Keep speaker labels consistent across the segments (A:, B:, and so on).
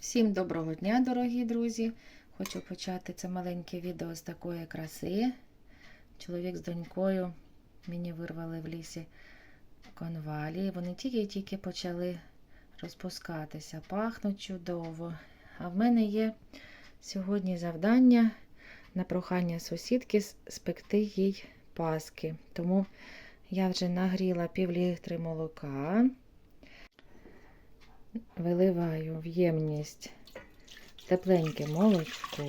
A: Всім доброго дня, дорогі друзі! Хочу почати це маленьке відео з такої краси. Чоловік з донькою мені вирвали в лісі конвалі. Вони тільки-тільки почали розпускатися, пахнуть чудово. А в мене є сьогодні завдання на прохання сусідки спекти їй паски. Тому я вже нагріла пів літри молока. Виливаю в ємність тепленьке молочко.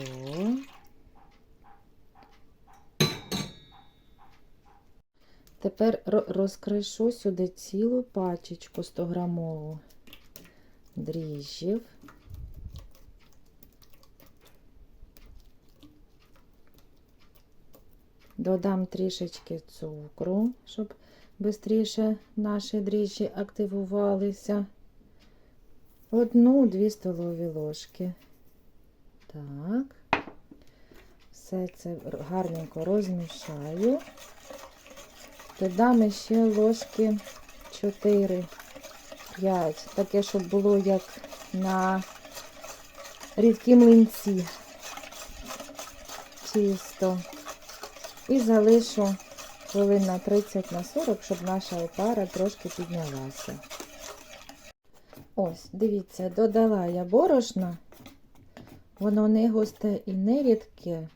A: Тепер розкришу сюди цілу пачечку 100 грамову дріжджів. Додам трішечки цукру, щоб швидше наші дріжджі активувалися. Одну-дві столові ложки. Так. Все це гарненько розмішаю. Додам ще ложки 4-5. Таке, щоб було як на рідкі млинці. Тісто. І залишу хвилин на 30 на 40, щоб наша опара трошки піднялася. Ось, дивіться, додала я борошна. Воно не густе і не рідке.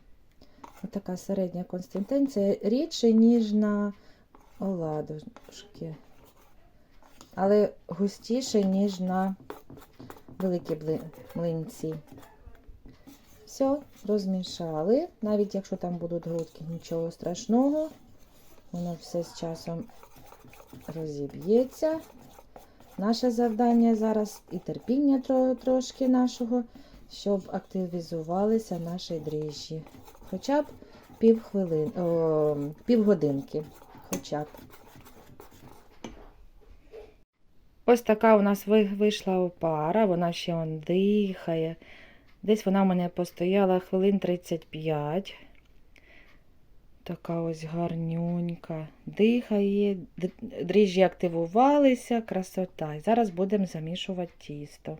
A: Отака середня консистенція, рідше, ніж на оладушки. Але густіше, ніж на великі млинці. Все, розмішали. Навіть якщо там будуть грудки, нічого страшного. Воно все з часом розіб'ється. Наше завдання зараз і терпіння трошки нашого, щоб активізувалися наші дріжджі. Хоча б півгодинки. Хоча б. Ось така у нас вийшла опара, вона ще дихає. Десь вона в мене постояла хвилин 35. Така ось гарнюнька. Дихає, дріжджі активувалися, красота. І зараз будемо замішувати тісто.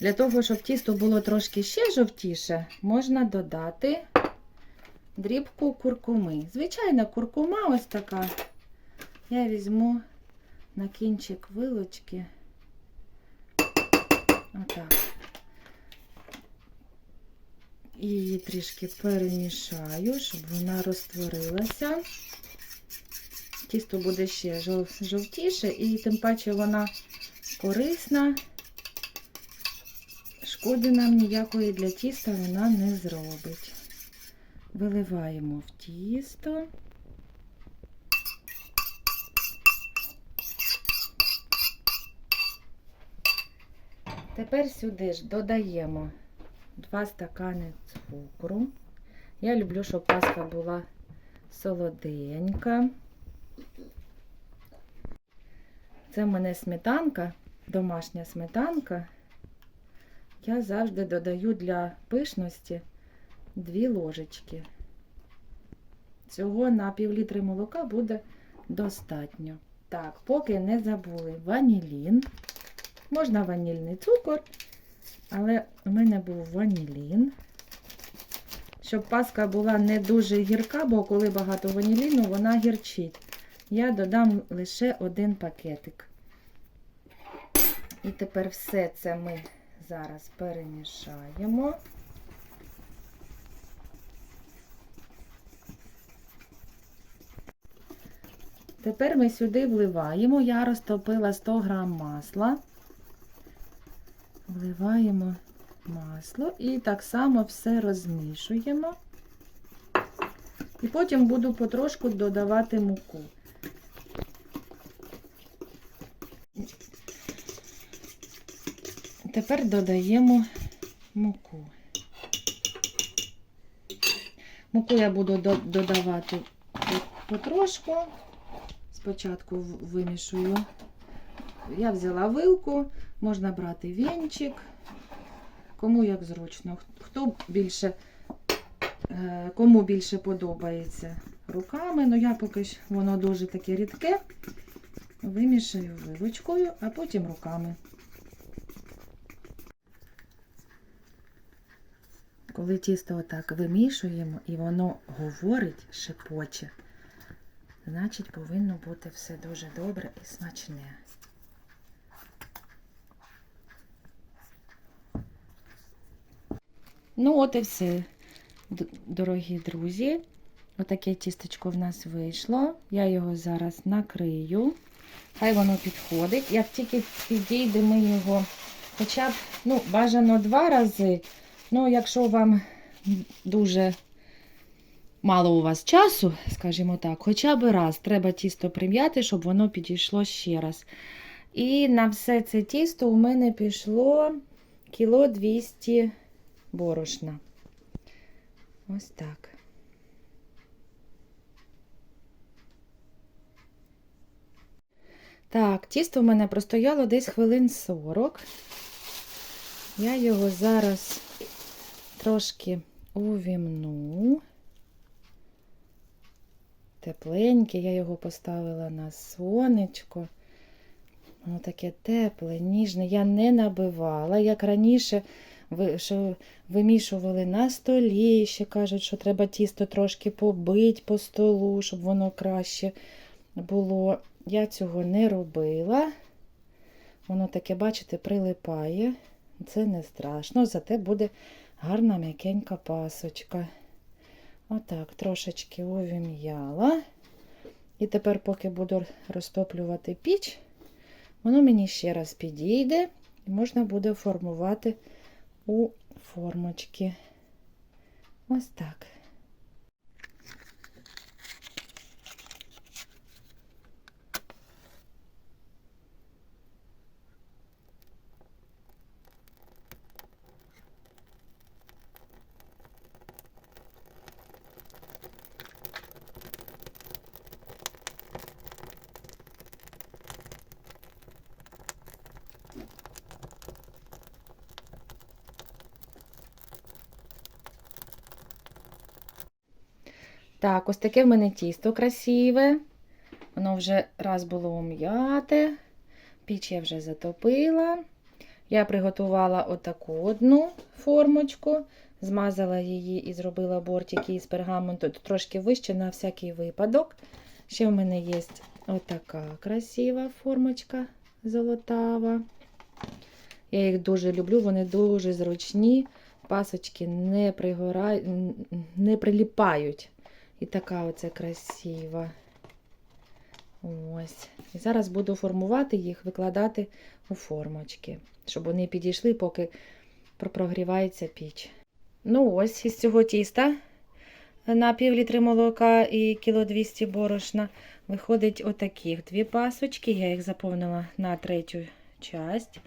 A: Для того, щоб тісто було трошки ще жовтіше, можна додати дрібку куркуми. Звичайна куркума ось така. Я візьму на кінчик вилочки. Отак. І її трішки перемішаю, щоб вона розтворилася. Тісто буде ще жов- жовтіше, і тим паче вона корисна. Шкоди нам ніякої для тіста вона не зробить. Виливаємо в тісто. Тепер сюди ж додаємо 2 стакани цукру. Я люблю, щоб паска була солоденька. Це в мене сметанка, домашня сметанка. Я завжди додаю для пишності 2 ложечки. Цього на пів літри молока буде достатньо. Так, поки не забули ванілін. Можна ванільний цукор, але у мене був ванілін. Щоб паска була не дуже гірка, бо коли багато ваніліну, вона гірчить. Я додам лише один пакетик. І тепер все це ми зараз перемішаємо. Тепер ми сюди вливаємо. Я розтопила 100 грам масла. Вливаємо масло і так само все розмішуємо. І потім буду потрошку додавати муку. Тепер додаємо муку. Муку я буду додавати потрошку. Спочатку вимішую. Я взяла вилку, можна брати вінчик, кому як зручно. Хто більше, е, кому більше подобається руками, ну я поки що воно дуже таке рідке. вимішаю вилочкою, а потім руками. Коли тісто отак вимішуємо і воно говорить, шепоче, значить повинно бути все дуже добре і смачне. Ну, от і все, дорогі друзі. Отаке тістечко в нас вийшло. Я його зараз накрию. Хай воно підходить. Як тільки підійде, ми його хоча б ну, бажано два рази. Ну, якщо вам дуже мало у вас часу, скажімо так, хоча б раз треба тісто прим'яти, щоб воно підійшло ще раз. І на все це тісто у мене пішло кіло 200 борошна. Ось так. Так, тісто в мене простояло десь хвилин 40. Я його зараз трошки увімну. Тепленьке, я його поставила на сонечко. Воно таке тепле, ніжне. Я не набивала, як раніше що вимішували на столі. Ще кажуть, що треба тісто трошки побити по столу, щоб воно краще було. Я цього не робила. Воно таке, бачите, прилипає. Це не страшно, зате буде гарна м'якенька пасочка. Отак, трошечки увім'яла. І тепер, поки буду розтоплювати піч, воно мені ще раз підійде, і можна буде формувати у формочки. Ось так. Так, ось таке в мене тісто красиве. Воно вже раз було ум'яте. Піч я вже затопила. Я приготувала отаку одну формочку, змазала її і зробила бортики із пергаменту трошки вище на всякий випадок. Ще в мене є отака красива формочка золотава. Я їх дуже люблю, вони дуже зручні, пасочки не, пригора... не приліпають. І така оце красива. Ось. І зараз буду формувати їх, викладати у формочки, щоб вони підійшли, поки прогрівається піч. Ну, ось із цього тіста на пів літри молока і кіло 200 борошна виходить отаких дві пасочки. Я їх заповнила на третю часть.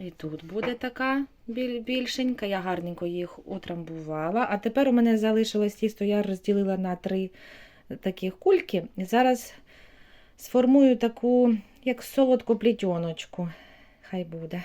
A: І тут буде така біль, більшенька. Я гарненько їх утрамбувала. А тепер у мене залишилось тісто, я розділила на три таких кульки. І зараз сформую таку, як солодку плітьоночку. Хай буде.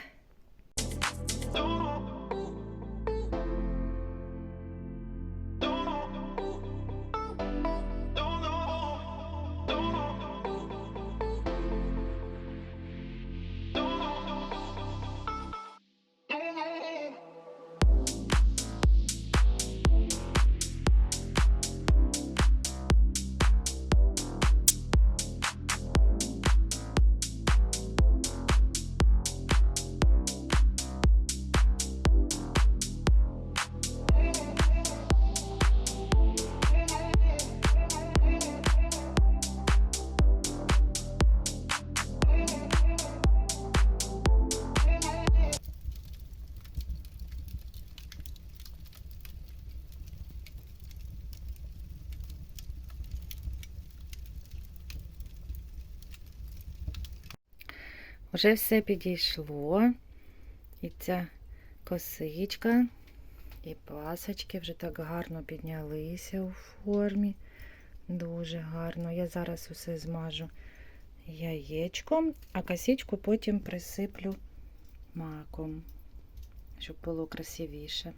A: Вже все підійшло. І ця косичка, і пасочки вже так гарно піднялися у формі. Дуже гарно. Я зараз усе змажу яєчком, а косичку потім присиплю маком, щоб було красивіше.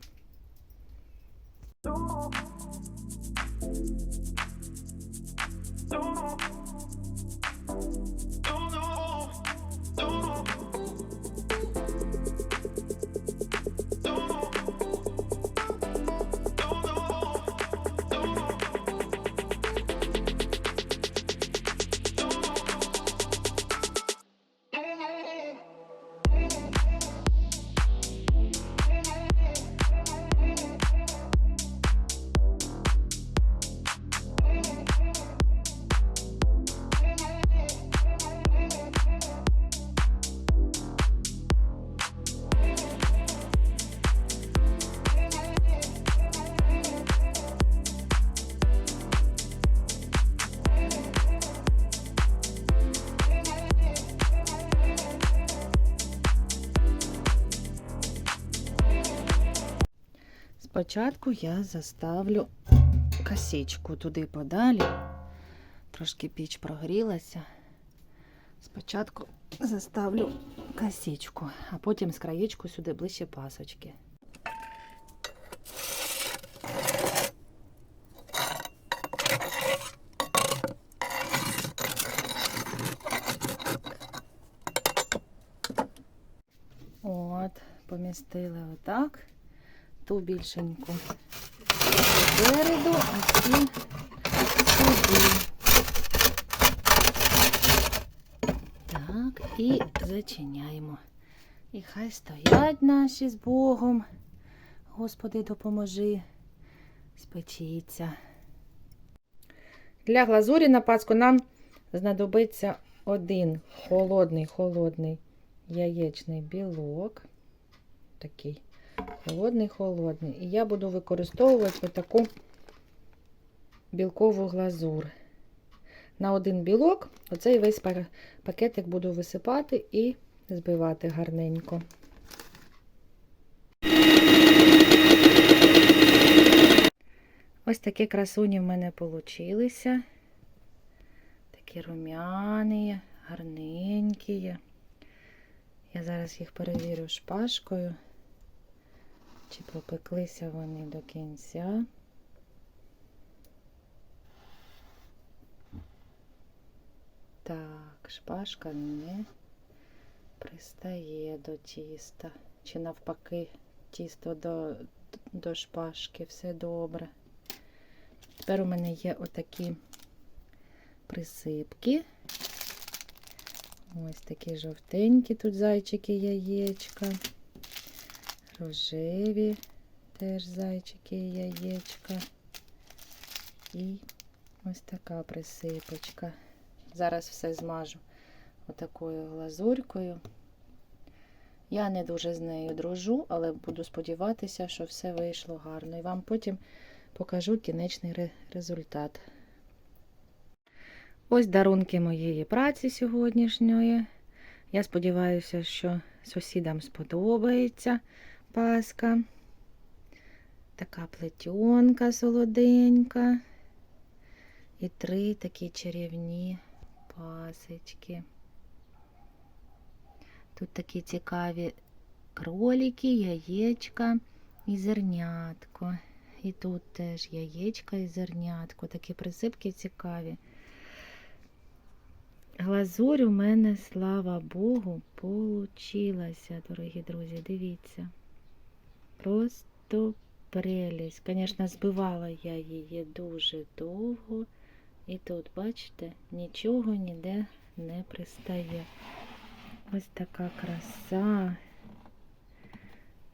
A: Спочатку я заставлю косичку туди подалі. Трошки піч прогрілася. Спочатку заставлю косичку, а потім з краєчку сюди ближче пасочки. От, помістили отак. Ту більшеньку спереду, а ці сюди. Так, і зачиняємо. І хай стоять наші з Богом. Господи, допоможи. Спечіться. Для глазурі на паску нам знадобиться один холодний холодний яєчний білок. Такий холодний, холодний. І я буду використовувати таку білкову глазур. На один білок оцей весь пакетик буду висипати і збивати гарненько. Ось такі красуні в мене получилися. Такі рум'яні, гарненькі. Я зараз їх перевірю шпажкою, чи пропеклися вони до кінця. Так, шпажка не пристає до тіста. Чи навпаки, тісто до, до шпажки, все добре. Тепер у мене є отакі присипки. Ось такі жовтенькі тут зайчики яєчка. Рожеві теж зайчики і яєчка. І ось така присипочка. Зараз все змажу отакою глазурькою. Я не дуже з нею дружу, але буду сподіватися, що все вийшло гарно. І вам потім покажу кінечний ре- результат. Ось дарунки моєї праці сьогоднішньої. Я сподіваюся, що сусідам сподобається паска. Така плетенка солоденька. І три такі чарівні пасочки. Тут такі цікаві кролики, яєчка і зернятко. І тут теж яєчка і зернятко. Такі присипки цікаві. Глазурь у мене, слава Богу, получилася, дорогі друзі. Дивіться. Просто прелість. Звісно, збивала я її дуже довго. І тут, бачите, нічого ніде не пристає. Ось така краса.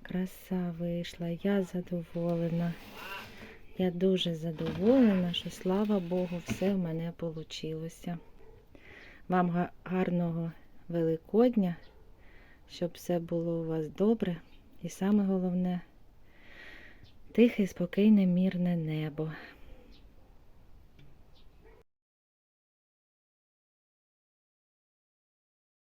A: Краса вийшла. Я задоволена. Я дуже задоволена, що слава Богу, все в мене вийшло. Вам гарного Великодня, щоб все було у вас добре. І саме головне тихе, спокійне, мірне небо.